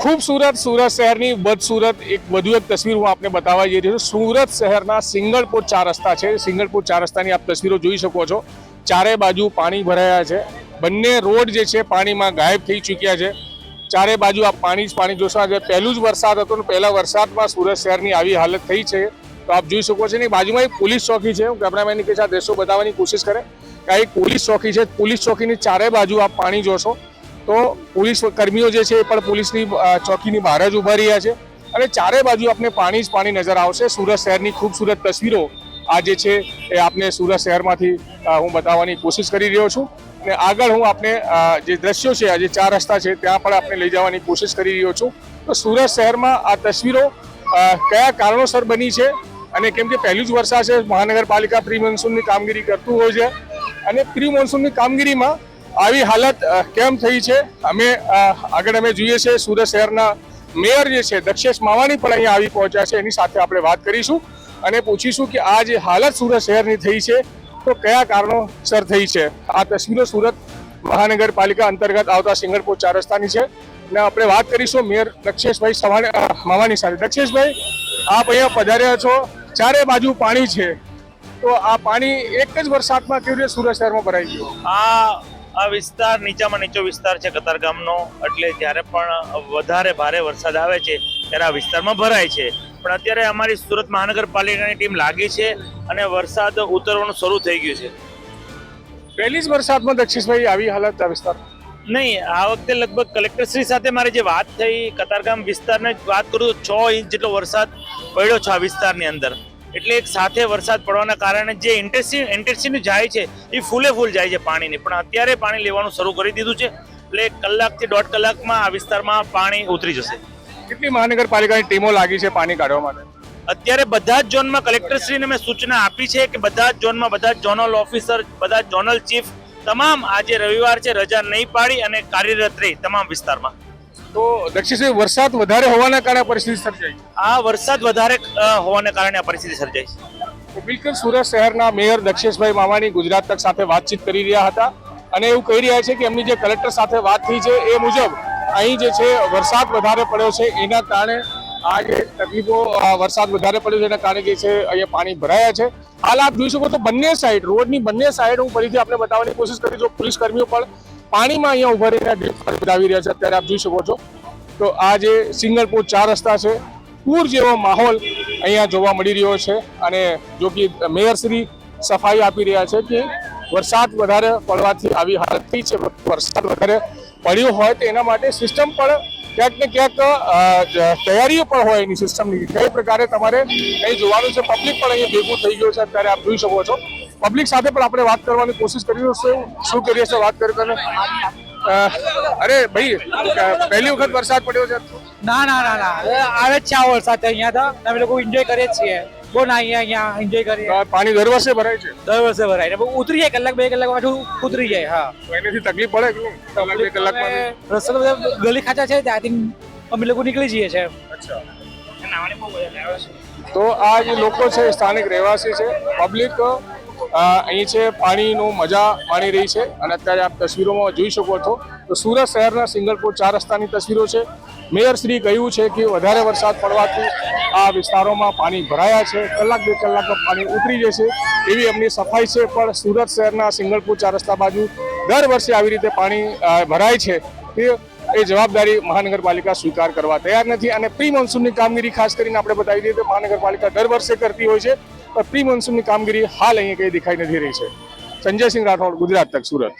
ખૂબસૂરત સુરત શહેરની બદસુરત એક વધુ એક તસવીર હું આપને બતાવવા જઈ રહ્યો છું. સુરત શહેરના સિંગલપુર ચાર રસ્તા છે. સિંગલપુર ચાર રસ્તાની આપ તસવીરો જોઈ શકો છો. ચારે બાજુ પાણી ભરાયા છે. બંને રોડ જે છે પાણીમાં ગાયબ થઈ ચૂક્યા છે. ચારે બાજુ આપ પાણી જ પાણી જોશો. આજે પહેલું જ વરસાદ હતો ને પહેલા વરસાદમાં સુરત શહેરની આવી હાલત થઈ છે. તો આપ જોઈ શકો છો ને બાજુમાં એક પોલીસ ચોકી છે. હું કેમેરામેનની કે આ દ્રશ્યો બતાવવાની કોશિશ કરે. કે આ એક પોલીસ ચોકી છે. પોલીસ ચોકીની ચારે બાજુ આપ પાણી જોશો. તો પોલીસ કર્મીઓ જે છે એ પણ પોલીસની ચોકીની બહાર જ ઊભા રહ્યા છે. અને ચારે બાજુ આપને પાણી જ પાણી નજર આવશે. સુરત શહેરની ખૂબસૂરત તસવીરો આ જે છે એ આપને સુરત શહેરમાંથી હું બતાવવાની કોશિશ કરી રહ્યો છું. અને આગળ હું આપને જે દ્રશ્યો છે, આ જે ચાર રસ્તા છે, ત્યાં પણ આપણે લઈ જવાની કોશિશ કરી રહ્યો છું. તો સુરત શહેરમાં આ તસવીરો કયા કારણોસર બની છે? અને કેમ કે પહેલું જ વર્ષા છે, મહાનગરપાલિકા પ્રી મોન્સૂનની કામગીરી કરતું હોય છે. અને પ્રી મોન્સૂનની કામગીરીમાં આવી હાલત કેમ થઈ છે? અમે આગળ અમે જોઈએ છે સુરત શહેરના મેયર જે છે, દક્ષેશ માવાણી પણ અહીંયા આવી પહોંચ્યા છે. એની સાથે આપણે વાત કરીશું અને પૂછીશું કે આ જે હાલત સુરત શહેરની થઈ છે, તો કયા કારણોસર થઈ છે? આ તસવીરો સુરત મહાનગરપાલિકા અંતર્ગત આવતા સિંગરપુર ચાર રસ્તાની છે. અને આપણે વાત કરીશું મેયર દક્ષેશભાઈ સવાણી માવાની સાથે. દક્ષેશભાઈ, આપ અહીંયા પધાર્યા છો. ચારે બાજુ પાણી છે. તો આ પાણી એક જ વરસાદમાં કેવી રીતે સુરત શહેરમાં ભરાઈ ગયું? આ આ વિસ્તાર નીચામાં નીચો વિસ્તાર છે કતારગામનો એટલે જ્યારે પણ વધારે ભારે વરસાદ આવે છે ત્યારે આ વિસ્તારમાં ભરાય છે. પણ અત્યારે અમારી સુરત મહાનગરપાલિકાની ટીમ લાગી છે અને વરસાદ ઉતરવાનું શરૂ થઈ ગયું છે. પહેલી જ વરસાદમાં દક્ષિશભાઈ આવી હાલત આ વિસ્તાર નહીં આ વખતે લગભગ કલેક્ટરશ્રી સાથે મારી જે વાત થઈ કતારગામ વિસ્તારને વાત કરું તો છ ઇંચ જેટલો વરસાદ પડ્યો છે આ વિસ્તારની અંદર. એટલે એક સાથે વરસાદ પડવાના કારણે જે ઇન્ટેન્સિવ ઇન્ટેન્સિવ જાય છે એ ફૂલે ફૂલ જાય છે પાણીની. પણ અત્યારે પાણી લેવાનું શરૂ કરી દીધું છે. એટલે એક કલાકથી દોઢ કલાકમાં આ વિસ્તારમાં પાણી ઉતરી જશે. કેટલી મહાનગરપાલિકાની ટીમો લાગી છે પાણી કાઢવા માટે? અત્યારે બધા જ ઝોનમાં કલેક્ટરશ્રીને મેં સૂચના આપી છે કે બધા જ ઝોનમાં બધા જ ઝોનલ ઓફિસર બધા ઝોનલ ચીફ તમામ આજે રવિવાર છે રજા નહીં પાડી અને કાર્યરત રહી તમામ વિસ્તારમાં. તો દક્ષિશભાઈ વરસાદ વધારે હોવાના કારણે પરિસ્થિતિ સર્જાઈ. આ વરસાદ વધારે હોવાના કારણે આ પરિસ્થિતિ સર્જાઈ છે. બિલકુલ સુરત શહેરના મેયર દક્ષેશભાઈ મામાણી ગુજરાત તક સાથે વાતચીત કરી રહ્યા હતા અને એવું કહી રહ્યા છે કે એમની જે કલેક્ટર સાથે વાત થઈ છે એ મુજબ અહીં જે છે વરસાદ વધારે પડ્યો છે. એના કારણે આ જે તકલીફો વરસાદ વધારે પડ્યો છે એના કારણે જે છે અહીંયા પાણી ભરાયા છે. હાલ આપ જોઈ શકો તો બંને સાઈડ રોડની બંને સાઈડ હું ફરીથી આપણે બતાવવાની કોશિશ કરી જો પોલીસ કર્મીઓ પણ પાણીમાં અહીંયા ઊભા રહીને ડ્યુટી બતાવી રહ્યા છે. અત્યારે આપ જોઈ શકો છો. તો આ જે સિંગલપુર ચાર રસ્તા છે, પૂર જેવો માહોલ અહીંયા જોવા મળી રહ્યો છે. અને જો કે મેયરશ્રી સફાઈ આપી રહ્યા છે કે વરસાદ વધારે પડવાથી આવી હાલત છે વરસાદ વધારે પડ્યો હોય તો એના માટે સિસ્ટમ પણ ક્યાંક ને ક્યાંક તૈયારીઓ પણ હોય એની સિસ્ટમની કઈ પ્રકારે તમારે કંઈ જોવાનું છે? પબ્લિક પણ અહીંયા ભેગું થઈ ગયું છે. અત્યારે આપ જોઈ શકો છો. પબ્લિક સાથે પણ આપણે વાત કરવાની કોશિશ કરી રહ્યો શું કરીએ છીએ વાત કરી તમે અરે ભાઈ પહેલી વખત વરસાદ પડ્યો છે. ના ના ના ના. આવે જ છે આ વરસાદ અહીંયા તો. અમે લોકો એન્જોય કરીએ જ છીએ. બહુ ના અહીંયા અહીંયા એન્જોય કરીએ. પાણી દર વર્ષે ભરાય છે. દર વર્ષે ભરાય. ને ઉતરી જાય કલાક બે કલાક પાછું ઉતરી જાય હા. એનાથી તકલીફ પડે કે? કલાક બે કલાકમાં રસ્તો તો બધા ગલી ખાચા છે ત્યાંથી અમે લોકો નીકળી જઈએ છીએ. અચ્છા. તો આ જે લોકો છે સ્થાનિક રહેવાસી છે. પબ્લિક અહીં છે, પાણીનું મજા માણી રહી છે. અને અત્યારે આપ તસવીરોમાં જોઈ શકો છો. તો સુરત શહેરના સિંગલપુર ચાર રસ્તાની તસવીરો છે. મેયર શ્રી કહ્યું છે કે વધારે વરસાદ પડવાથી આ વિસ્તારોમાં પાણી ભરાયા છે. કલાક બે કલાકમાં પાણી ઉતરી જશે એવી એમની સફાઈ છે. પણ સુરત શહેરના સિંગલપુર ચાર રસ્તા બાજુ દર વર્ષે આવી રીતે પાણી ભરાય છે તે એ જવાબદારી મહાનગરપાલિકા સ્વીકાર કરવા તૈયાર નથી. અને પ્રી મોન્સૂનની કામગીરી ખાસ કરીને આપણે બતાવી દઈએ તો મહાનગરપાલિકા દર વર્ષે કરતી હોય છે. પણ પ્રી મોન્સૂનની કામગીરી હાલ અહીંયા કંઈ દેખાઈ નથી રહી છે. સંજયસિંહ રાઠોડ, ગુજરાત તક, સુરત.